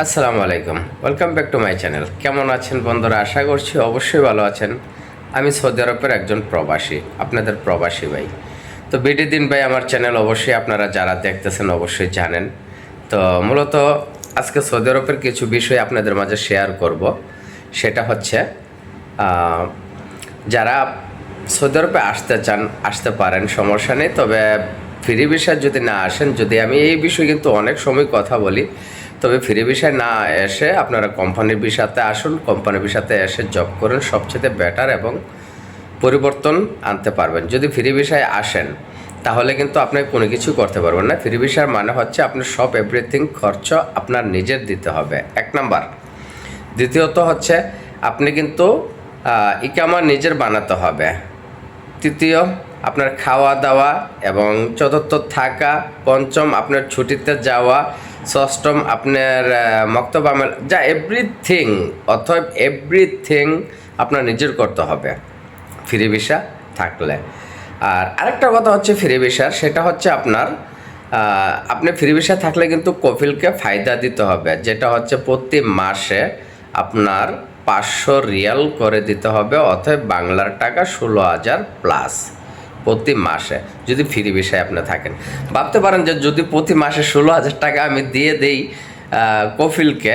আসসালামু আলাইকুম। Welcome back to my channel কেমন আছেন বন্ধুরা? আশা করছি অবশ্যই ভালো আছেন। আমি সৌদি আরবের একজন প্রবাসী, আপনাদের প্রবাসী ভাই। তো বিডি দিন ভাই, আমার চ্যানেল অবশ্যই আপনারা যারা দেখতেছেন অবশ্যই জানেন। তো মূলত আজকে সৌদি আরবের কিছু বিষয় আপনাদের মাঝে শেয়ার করব। সেটা হচ্ছে যারা সৌদি আরবে আসতে চান, আসতে পারেন, সমস্যা নেই। তবে ফ্রি ভিসা যদি না আসেন, যদি আমি এই বিষয়ে কিন্তু অনেক সময় কথা বলি, তবে ফ্রি ভিসায় না এসে আপনারা কোম্পানির ভিসাতে আসুন, কোম্পানির ভিসাতে এসে জব করুন, সবচেয়ে বেটার এবং পরিবর্তন আনতে পারবেন। যদি ফ্রি ভিসায় আসেন, তাহলে কিন্তু আপনি কোনো কিছু করতে পারবেন না। ফ্রি ভিসার মানে হচ্ছে আপনার সব এভরিথিং খরচ আপনার নিজের দিতে হবে। এক নাম্বার। দ্বিতীয়ত হচ্ছে, আপনি কিন্তু ইকামা নিজের বানাতে হবে। তৃতীয় আপনার খাওয়া দাওয়া এবং চতুর্থ থাকা, পঞ্চম আপনার ছুটিতে যাওয়া, ষষ্ঠম আপনার মক্তব আমল, যা এভরিথিং অথব এভরিথিং আপনার নিজের করতে হবে। ফ্রি ভিসা থাকলে। আর আরেকটা কথা হচ্ছে ফ্রি ভিসার, সেটা হচ্ছে আপনার আপনি ফ্রি ভিসা থাকলে কিন্তু কফিলকে ফায়দা দিতে হবে। যেটা হচ্ছে প্রতি মাসে আপনার পাঁচশো রিয়াল করে দিতে হবে অথবা বাংলার টাকা ষোলো হাজার প্লাস প্রতি মাসে যদি ফ্রি বিষয়ে আপনি থাকেন। ভাবতে পারেন যে যদি প্রতি মাসে ষোলো হাজার টাকা আমি দিয়ে দেই কফিলকে,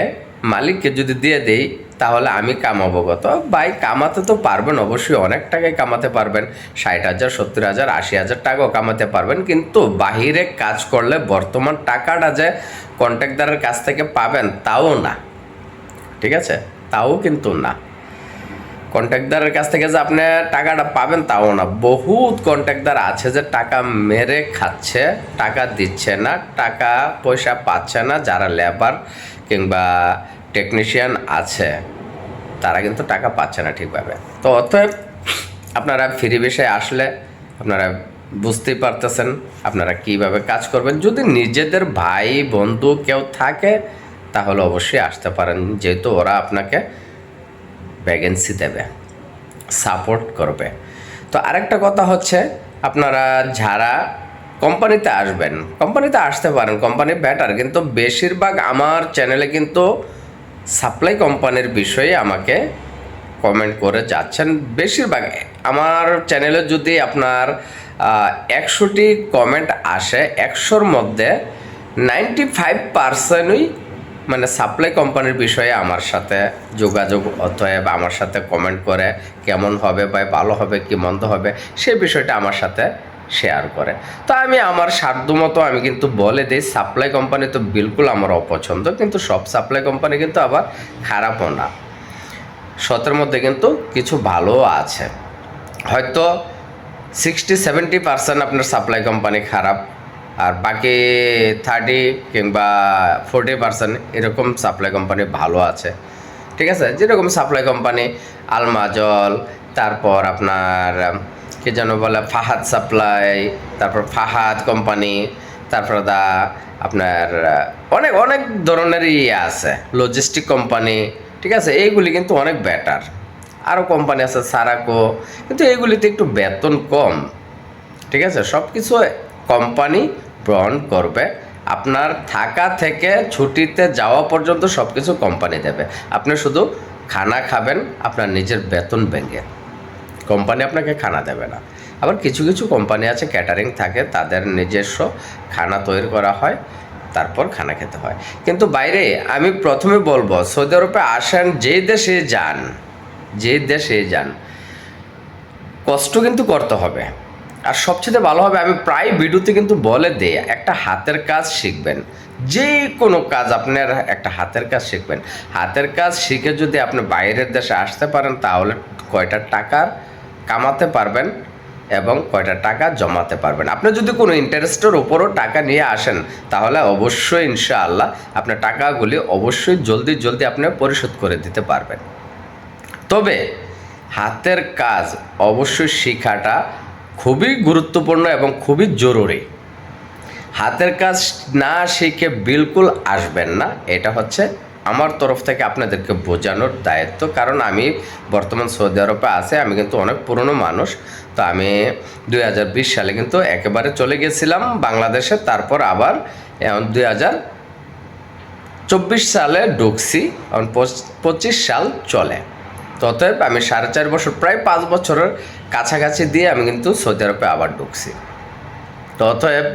মালিককে যদি দিয়ে দেই, তাহলে আমি কামাবো কত ভাই, কামাতে তো পারবেন, অবশ্যই অনেক টাকাই কামাতে পারবেন। ষাট হাজার, সত্তর হাজার, আশি হাজার টাকাও কামাতে পারবেন। কিন্তু বাহিরে কাজ করলে বর্তমান টাকাটা যে কন্ট্রাক্টদারের কাছ থেকে পাবেন, তাও না। ঠিক আছে? তাও কিন্তু না। কন্ট্রাক্টদারের কাছ থেকে যে আপনি টাকাটা পাবেন, তাও না। বহুত কন্ট্রাক্টদার আছে যে টাকা মেরে খাচ্ছে, টাকা দিচ্ছে না, টাকা পয়সা পাচ্ছে না, যারা লেবার কিংবা টেকনিশিয়ান আছে, তারা কিন্তু টাকা পাচ্ছে না ঠিকভাবে। তো অতএব, আপনারা ফ্রি বিষয়ে আসলে আপনারা বুঝতেই পারতেছেন আপনারা কীভাবে কাজ করবেন। যদি নিজেদের ভাই, বন্ধু কেউ থাকে, তাহলে অবশ্যই আসতে পারেন, যেহেতু ওরা আপনাকে ভ্যাকেন্সি দেবে। সাপোর্ট করবে। তো আরেকটা কথা হচ্ছে, আপনারা যারা কোম্পানিতে আসবেন কোম্পানিতে আসতে পারেন কোম্পানি বেটার কিন্তু বেশিরভাগ আমার চ্যানেলে কিন্তু সাপ্লাই কোম্পানির বিষয়ে আমাকে কমেন্ট করে যাচ্ছেন। বেশিরভাগ আমার চ্যানেলে যদি আপনার একশোটি কমেন্ট আসে, একশোর মধ্যে নাইনটি ফাইভ পার্সেন্টই মানে সাপ্লাই কোম্পানির বিষয়ে আমার সাথে যোগাযোগ অতএব আমার সাথে কমেন্ট করে কেমন হবে বা ভালো হবে কি মন্দ হবে, সে বিষয়টা আমার সাথে শেয়ার করে। তো আমি আমার সাধ্যমতো আমি কিন্তু বলে দিই সাপ্লাই কোম্পানি তো বিলকুল আমার অপছন্দ, কিন্তু সব সাপ্লাই কোম্পানি কিন্তু আবার খারাপও না। সতের মধ্যে কিন্তু কিছু ভালোও আছে। হয়তো সিক্সটি সেভেন্টি পার্সেন্ট আপনার সাপ্লাই কোম্পানি খারাপ আর বাকি থার্টি কিংবা ফোর্টি পার্সেন্ট এরকম সাপ্লাই কোম্পানি ভালো আছে। ঠিক আছে? যেরকম সাপ্লাই কোম্পানি আলমাজল তারপর আপনার কি যেন বলে, ফাহাদ সাপ্লাই তারপর ফাহাদ কোম্পানি তারপর দা আপনার অনেক অনেক ধরনের ইয়ে আছে লজিস্টিক কোম্পানি ঠিক আছে? এইগুলি কিন্তু অনেক বেটার আরও কোম্পানি আছে, সারাকো, কিন্তু এইগুলিতে একটু বেতন কম। ঠিক আছে? সব কিছু কোম্পানি গ্রহণ করবে, আপনার থাকা থেকে ছুটিতে যাওয়া পর্যন্ত সব কিছু কোম্পানি দেবে। আপনি শুধু খানা খাবেন, আপনার নিজের বেতন ব্যাঙ্গে কোম্পানি আপনাকে খানা দেবে না। আবার কিছু কিছু কোম্পানি আছে ক্যাটারিং থাকে, তাদের নিজস্ব খানা তৈরি করা হয়, তারপর খানা খেতে হয়। কিন্তু বাইরে, আমি প্রথমে বলব, সৌদি আরবে আসেন যেই দেশে যান যেই দেশে যান, কষ্ট কিন্তু করতে হবে। আর সবচেয়ে ভালো হবে, আমি প্রায় ভিডিওতে কিন্তু বলে দিই, একটা হাতের কাজ শিখবেন। যে কোনো কাজ আপনার একটা হাতের কাজ শিখবেন। হাতের কাজ শিখে যদি আপনি বাইরের দেশে আসতে পারেন, তাহলে কয়টা টাকার কামাতে পারবেন এবং কয়টা টাকা জমাতে পারবেন। আপনি যদি কোনো ইন্টারেস্টের উপরও টাকা নিয়ে আসেন, তাহলে অবশ্যই ইনশাআল্লাহ আপনার টাকাগুলি অবশ্যই জলদি জলদি আপনি পরিশোধ করে দিতে পারবেন। তবে হাতের কাজ অবশ্যই শেখাটা খুবই গুরুত্বপূর্ণ এবং খুবই জরুরি। হাতের কাজ না শিখে বিলকুল আসবেন না। এটা হচ্ছে আমার তরফ থেকে আপনাদেরকে বোঝানোর দায়িত্ব। কারণ আমি বর্তমান সৌদি আরবে আছে, আমি কিন্তু অনেক পুরনো মানুষ। তো আমি দুই হাজার বিশ সালে কিন্তু একেবারে চলে গেছিলাম বাংলাদেশে। তারপর আবার দুই হাজার চব্বিশ সালে ঢুকছি, এখন পঁচিশ সাল চলে। অতএব আমি সাড়ে চার বছর, প্রায় পাঁচ বছরের কাছাকাছি দিয়ে আমি কিন্তু সৌদি আরবে আবার ঢুকছি। তো অতএব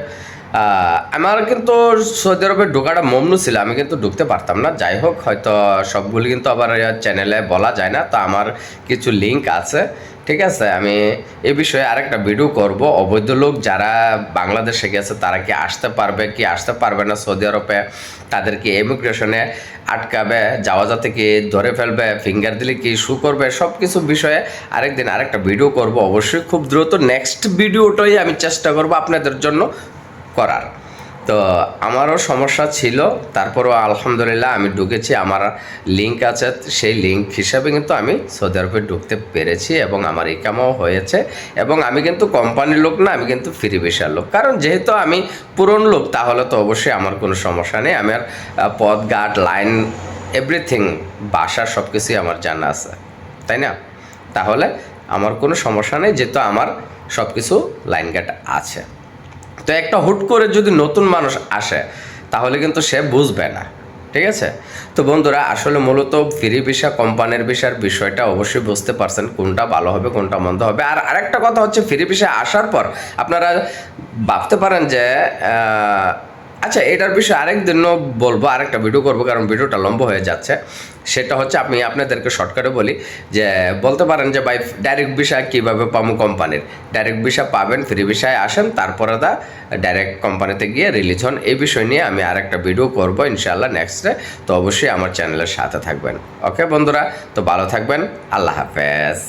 আমার কিন্তু সৌদি আরবে ঢোকাটা মমনু ছিল, আমি কিন্তু ঢুকতে পারতাম না। যাই হোক, হয়তো সবগুলি কিন্তু আবার চ্যানেলে বলা যায় না, তা আমার কিছু লিঙ্ক আছে। ঠিক আছে, আমি এ বিষয়ে আরেকটা ভিডিও করব। অবৈধ লোক যারা বাংলাদেশে গেছে, তারা কি আসতে পারবে, কি আসতে পারবে না সৌদি আরবে? তাদেরকে ইমিগ্রেশনে আটকাবে, যাওয়া যাতে কি ধরে ফেলবে ফিঙ্গার দিলে কি শু করবে সব কিছু বিষয়ে আরেকদিন আরেকটা ভিডিও করব। অবশ্যই খুব দ্রুত নেক্সট ভিডিওটাই আমি চেষ্টা করব আপনাদের জন্য করার। তো আমারও সমস্যা ছিল। তারপরও আলহামদুলিল্লাহ আমি ঢুকেছি, আমার লিঙ্ক আছে, সেই লিঙ্ক হিসাবে কিন্তু আমি সৌদি আরবে ঢুকতে পেরেছি এবং আমার ইকামাও হয়েছে এবং আমি কিন্তু কোম্পানির লোক না, আমি কিন্তু ফ্রি ভিসার লোক। কারণ যেহেতু আমি পুরন লোক, তাহলে তো অবশ্যই আমার কোনো সমস্যা নেই। আমার পথ, ঘাট লাইন এভরিথিং বাসা সব কিছুই আমার জানা আছে, তাই না? তাহলে আমার কোনো সমস্যা নেই, যেহেতু আমার সব কিছু লাইন ঘাট আছে। তো একটা হুট করে যদি নতুন মানুষ আসে, তাহলে কিন্তু সে বুঝবে না। ঠিক আছে? তো বন্ধুরা, আসলে মূলত ফ্রি ভিসা, কোম্পানির ভিসার বিষয়টা অবশ্যই বুঝতে পারছেন কোনটা ভালো হবে, কোনটা মন্দ হবে। আর আরেকটা কথা হচ্ছে, ফ্রি ভিসা আসার পর আপনারা ভাবতে পারেন যে আচ্ছা এটার বিষয়ে আরেক দিনও বলব, আরেকটা ভিডিও করব, কারণ ভিডিওটা লম্বা হয়ে যাচ্ছে। সেটা হচ্ছে আমি আপনাদেরকে শর্টকাটে বলি যে, বলতে পারেন যে, ভাই ডাইরেক্ট ভিসা কীভাবে পাবো কোম্পানির ডাইরেক্ট ভিসা পাবেন ফ্রি ভিসায় আসেন, তারপরে দা ডাইরেক্ট কোম্পানিতে গিয়ে রিলিজ হন। এই বিষয় নিয়ে আমি আরেকটা ভিডিও করব, ইনশাআল্লাহ নেক্সটে তো অবশ্যই আমার চ্যানেলের সাথে থাকবেন। ওকে বন্ধুরা, তো ভালো থাকবেন। আল্লাহ হাফেজ।